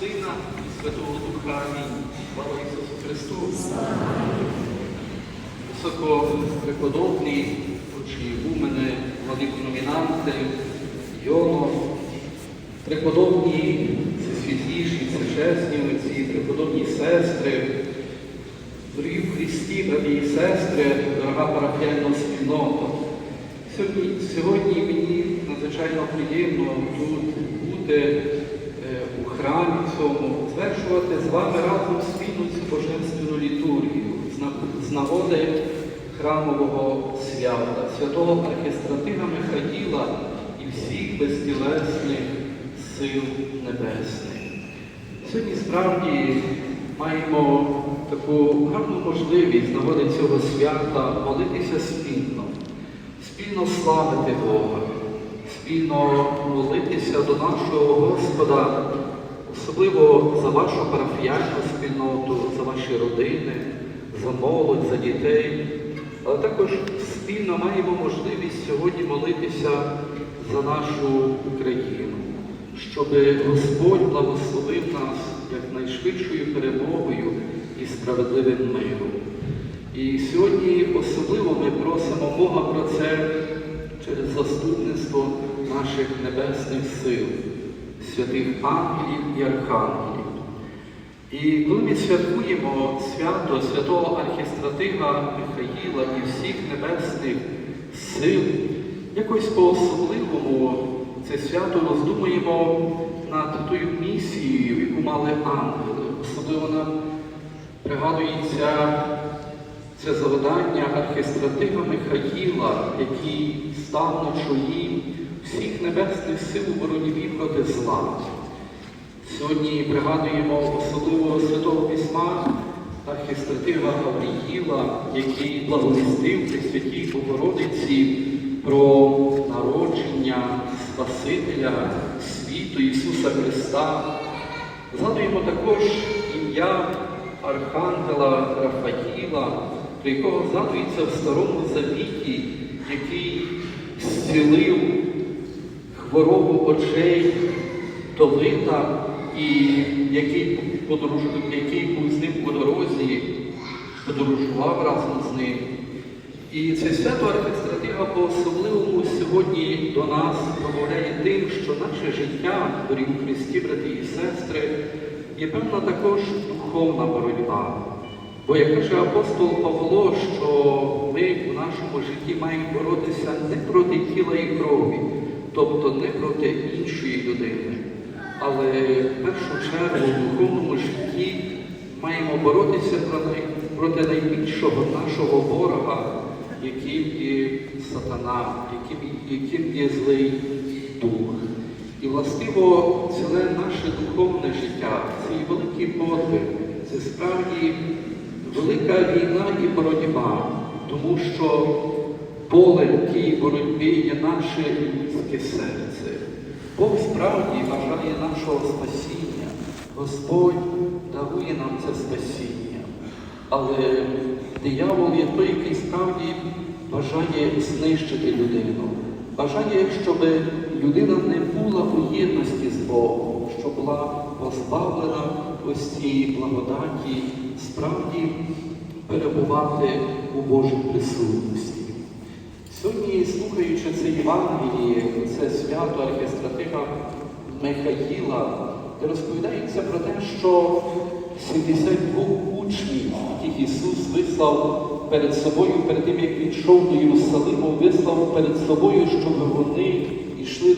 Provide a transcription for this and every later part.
Сина і Святого Духа. Амінь. Слава Ісусу Христу. Високопреподобні очі мене, владикономінанти, Йоно, преподобні, всесвітліші, всечесні отці, преподобні сестри, дорогі в Христі, брати і сестри, дорога парафіальна спільнота. Сьогодні, сьогодні мені надзвичайно приємно тут бути у храмі цьому, звершувати з вами разом спільну цю божественну літургію з нагоди храмового свята, святого архістратига Михаїла і всіх безтілесних сил небесних. Сьогодні справді маємо таку гарну можливість з нагоди цього свята молитися спільно, спільно славити Бога, спільно молитися до нашого Господа, особливо за вашу парафіяльну спільноту, за ваші родини, за молодь, за дітей. Але також спільно маємо можливість сьогодні молитися за нашу Україну, щоб Господь благословив нас якнайшвидшою перемогою і справедливим миром. І сьогодні особливо ми просимо Бога про це через заступництво наших небесних сил, святих ангелів і архангелів. І коли ми святкуємо свято святого архістратига Михаїла і всіх небесних сил, якось по-особливому це свято роздумуємо над тою місією, яку мали ангели. Особливо нам пригадується це завдання архістратига Михаїла, який став на чолі всіх небесних сил у боротьбі проти зла. Сьогодні пригадуємо особливо Святого Письма архістратива Гавріїла, який благовістив при святій Богородиці про народження Спасителя світу Ісуса Христа. Згадуємо також ім'я Архангела Рафаїла, про якого згадується в Старому Завіті, який зцілив хворобу очей Товита, і який, подорож... який був з ним по дорозі, подорожував разом з ним. І це свято архістратига по-особливому сьогодні до нас промовляє тим, що наше життя, дорогі Христі, брати і сестри, є певна також духовна боротьба. Бо як каже апостол Павло, що ми у нашому житті маємо боротися не проти тіла і крові, тобто не проти іншої людини, але в першу чергу в духовному житті маємо боротися проти, найбільшого нашого ворога, яким є сатана, яким, яким є злий дух. І властиво ціле наше духовне життя, цей великий подвиг, це справді велика війна і боротьба, тому що полем тієї боротьби є наше людське серце. Бог справді бажає нашого спасіння. Господь дарує нам це спасіння. Але диявол є той, який справді бажає знищити людину. Бажає, щоб людина не була у єдності з Богом, щоб була позбавлена ось цієї благодаті, справді перебувати у Божій присутності. Сьогодні, слухаючи це Євангеліє, це свято архістратига Михаїла, де розповідається про те, що 72 учнів, яких Ісус вислав перед собою, перед тим, як він йшов до Єрусалиму, вислав перед собою, щоб вони йшли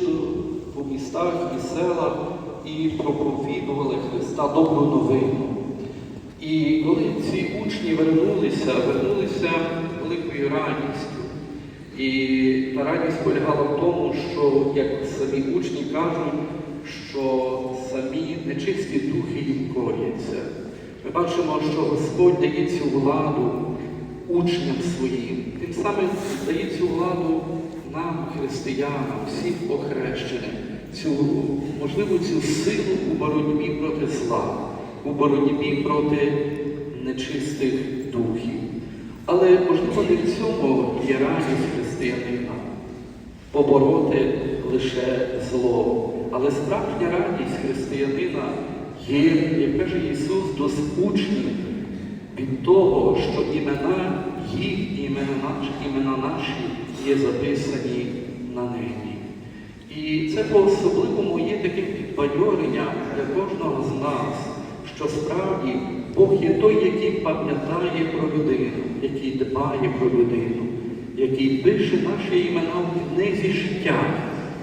по містах і селах і проповідували Христа добру новину. І коли ці учні вернулися, вернулися великою радістю. І радість полягала в тому, що, як самі учні кажуть, що самі нечисті духи їм коряться. Ми бачимо, що Господь дає цю владу учням своїм, тим самим дає цю владу нам, християнам, всім охрещеним, цю, можливо, цю силу у боротьбі проти зла, у боротьбі проти нечистих духів. Але можливо не в цьому є радість християнина побороти лише зло. Але справжня радість християнина є, як каже Ісус, до учнів від того, що імена їх і імена наші є записані на небі. І це по-особливому є таким підбадьоренням для кожного з нас, що справді Бог є той, який пам'ятає про людину, який дбає про людину, який пише наші імена в книзі життя,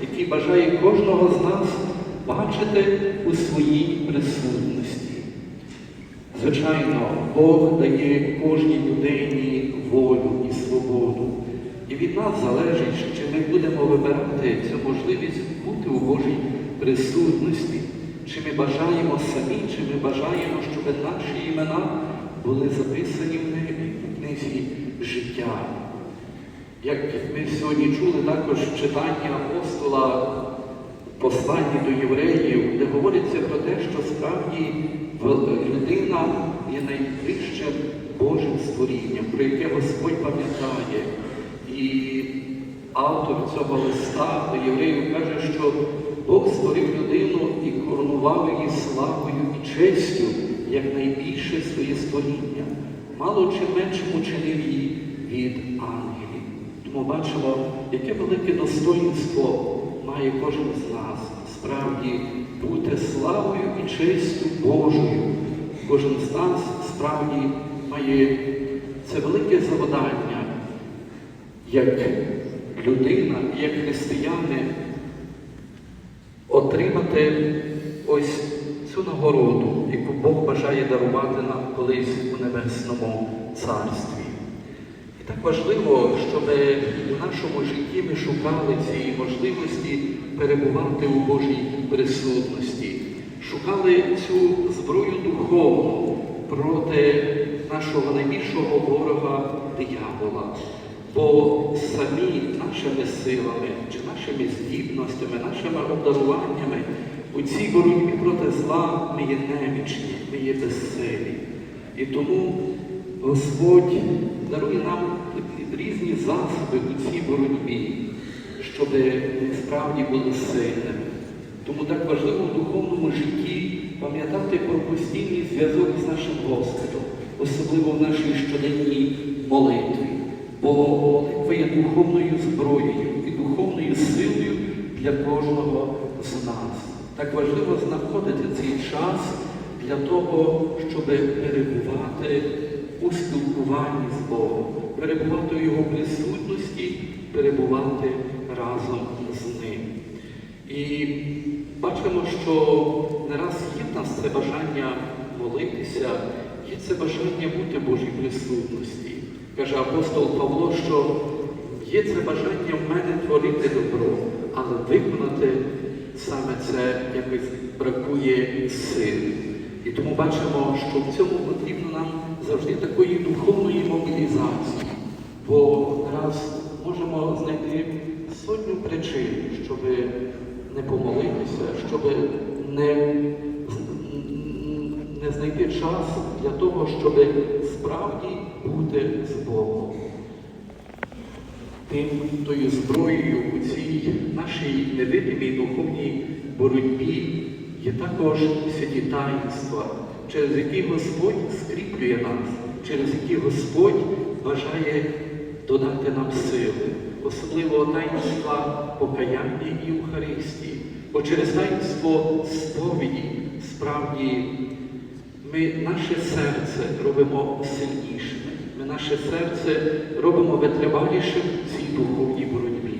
який бажає кожного з нас бачити у своїй присутності. Звичайно, Бог дає кожній людині волю і свободу. І від нас залежить, чи ми будемо вибирати цю можливість бути у Божій присутності, чи ми бажаємо самі, чи ми бажаємо, щоб наші імена були записані в книзі життя. Як ми сьогодні чули також читання апостола посланні до євреїв, де говориться про те, що справді людина є найвищим Божим створінням, про яке Господь пам'ятає. І автор цього листа до євреїв каже, що Бог створив людину і коронував її славою і честю, як найбільше своє створіння. Мало чи менше учинив її від ангелів. Тому бачимо, яке велике достоїнство має кожен з нас справді бути славою і честю Божою. Кожен з нас справді має це велике завдання, як людина, як християни, отримати ось цю нагороду, яку Бог бажає дарувати нам колись у небесному царстві. І так важливо, щоб у нашому житті ми шукали цієї можливості перебувати у Божій присутності, шукали цю зброю духовну проти нашого найбільшого ворога диявола. Бо самі нашими силами чи нашими здібностями, нашими обдаруваннями у цій боротьбі проти зла ми є немічні, ми є безсилі. І тому Господь дарує нам різні засоби у цій боротьбі, щоб ми справді були сильними. Тому так важливо в духовному житті пам'ятати про постійний зв'язок з нашим Господом, особливо в нашій щоденній молитві. Бо молитва є духовною зброєю і духовною силою для кожного з нас. Так важливо знаходити цей час для того, щоб перебувати у спілкуванні з Богом, перебувати у Його присутності, перебувати разом з Ним. І бачимо, що не раз є в нас це бажання молитися, є це бажання бути в Божій присутності. Каже апостол Павло, що є це бажання в мене творити добро, але виконати саме це якось бракує сил. І тому бачимо, що в цьому потрібно нам завжди такої духовної мобілізації. Бо раз можемо знайти сотню причин, щоб не помолитися, щоб не, не знайти час для того, щоб справді бути з Богом. Тим тою зброєю у цій нашій невидимій духовній боротьбі є також святі таїнства, через які Господь скріплює нас, через які Господь бажає додати нам сили, особливо таїнства покаяння і Євхаристії. Бо через таїнство сповіді справді ми наше серце робимо сильнішим. Наше серце робимо витривалішим цій духовній боротьбі.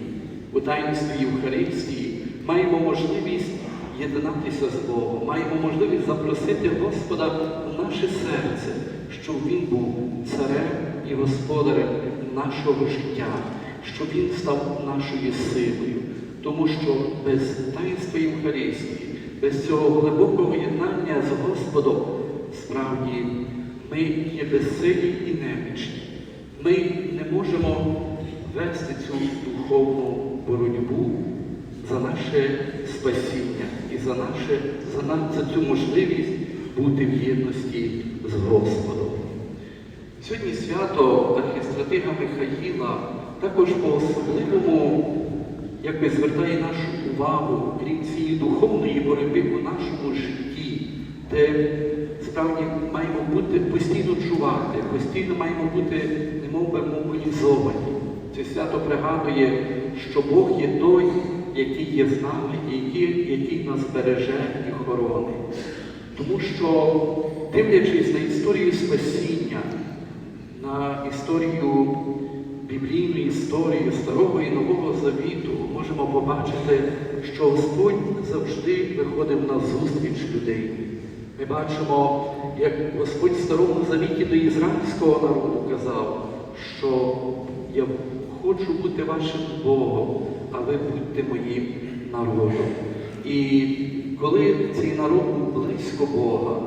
У таїнстві Євхаристії маємо можливість єднатися з Богом, маємо можливість запросити Господа в наше серце, щоб Він був царем і господарем нашого життя, щоб Він став нашою силою. Тому що без таїнства Євхаристії, без цього глибокого єднання з Господом, справді ми є безсилі і немічні. Ми не можемо вести цю духовну боротьбу за наше спасіння і за, наше, за, на- за цю можливість бути в єдності з Господом. Сьогодні свято архістратига Михаїла також по-особливому якби звертає нашу увагу, крім цієї духовної боротьби у нашому житті, де справді маємо бути постійно чувати, постійно маємо бути немов би мобілізовані. Це свято пригадує, що Бог є той, який є з нами який, який нас береже і хоронить. Тому що, дивлячись на історію спасіння, на історію біблійну історію Старого і Нового Завіту, можемо побачити, що Господь завжди виходив на зустріч людей. Ми бачимо, як Господь в Старому Завіті до ізраїльського народу казав, що я хочу бути вашим Богом, а ви будьте моїм народом. І коли цей народ був близько Бога,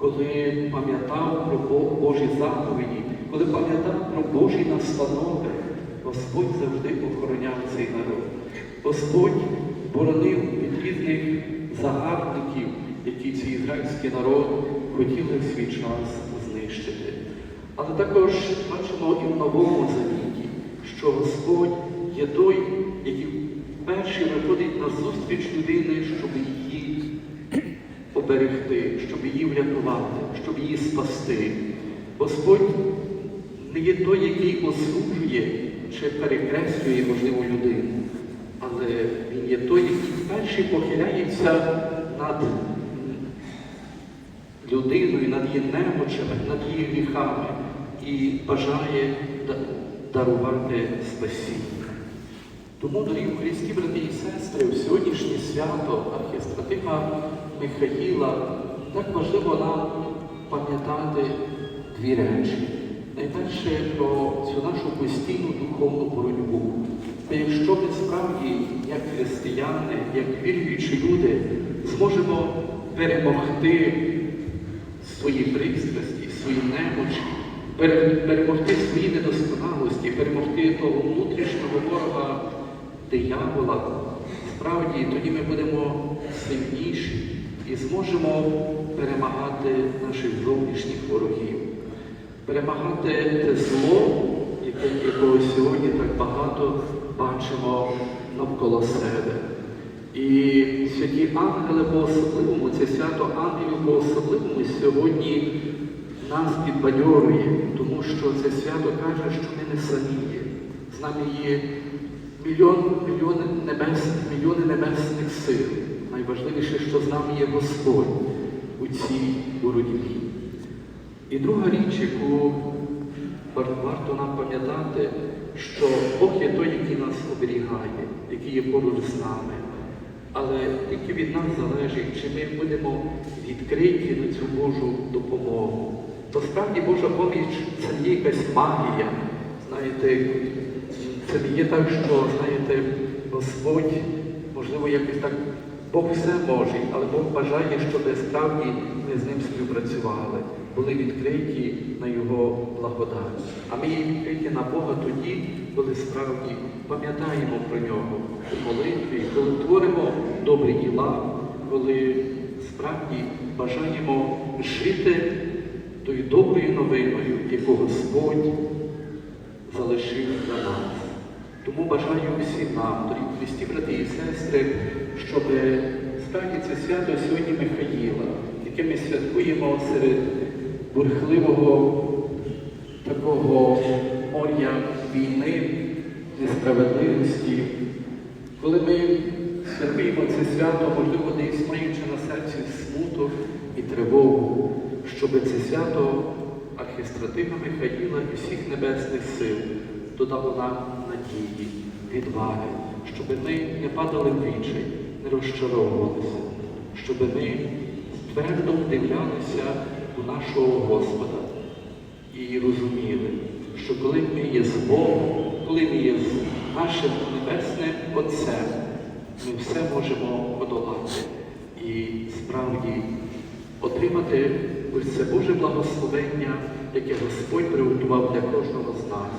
коли пам'ятав про Божі заповіді, коли пам'ятав про Божі настанови, Господь завжди охороняв цей народ. Господь боронив від різних загарбників, які цей ізраїльський народ хотіли свій час знищити. Але також бачимо і в Новому Завіті, що Господь є той, який перший виходить на зустріч людини, щоб її оберегти, щоб її врятувати, щоб її спасти. Господь не є той, який осуджує чи перекреслює, можливо, людину, але Він є той, який перший похиляється над людиною, над її немочами, над її гріхами і бажає дарувати спасіння. Тому, дорогі Христі, брати і сестри, в сьогоднішнє свято архістратига Михаїла так важливо нам пам'ятати дві речі. Найперше про цю нашу постійну духовну боротьбу. Та якщо ми справді, як християни, як віруючі люди, зможемо перемогти свої пристрасті, свої немочі, перемогти свої недосконалості, перемогти того внутрішнього ворога диявола, справді тоді ми будемо сильніші і зможемо перемагати наших зовнішніх ворогів, перемагати те зло, якого сьогодні так багато бачимо навколо себе. І святі ангели по-особливому, це свято ангелів по-особливому сьогодні нас підбадьорює, тому що це свято каже, що ми не самі є. З нами є мільйон, мільйони, небес, мільйони небесних сил. Найважливіше, що з нами є Господь у цій боротьбі. І друга річ, яку варто нам пам'ятати, що Бог є той, який нас оберігає, який є поруч з нами. Але тільки від нас залежить, чи ми будемо відкриті на цю Божу допомогу. Бо справді Божа поміч це є якась магія. Знаєте, це не є так, що, знаєте, Господь, можливо, якось так, Бог все може, але Бог бажає, щоб справді ми з ним співпрацювали, були відкриті на Його благодать. А ми є відкриті на Бога тоді, коли справді пам'ятаємо про нього молитві, коли творимо добрі діла, коли справді бажаємо жити тою доброю новиною, яку Господь залишив для нас. Тому бажаю всім нам, дорогі Христі, брати і сестри, щоб справді це свято сьогодні Михаїла, яке ми святкуємо серед бурхливого такого моря війни, несправедливості. Коли ми святкуємо це свято, можливо, десь маючи на серці смуток і тривогу, щоб це свято архістратига Михаїла і всіх небесних сил додало нам надії, відваги, щоб ми не падали в вічай, не розчаровувалися, щоб ми твердо вдивлялися у нашого Господа і розуміли, що коли ми є з Богом, коли ми є з нашим Небесним Отцем, ми все можемо подолати і справді отримати ось це Боже благословення, яке Господь приготував для кожного з нас,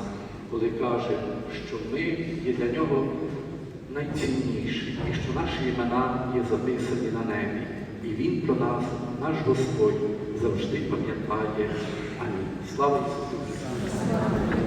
коли каже, що ми є для нього найцінніші, і що наші імена є записані на небі. І Він про нас, наш Господь, завжди пам'ятає. Амінь. Слава Ісусу Христу!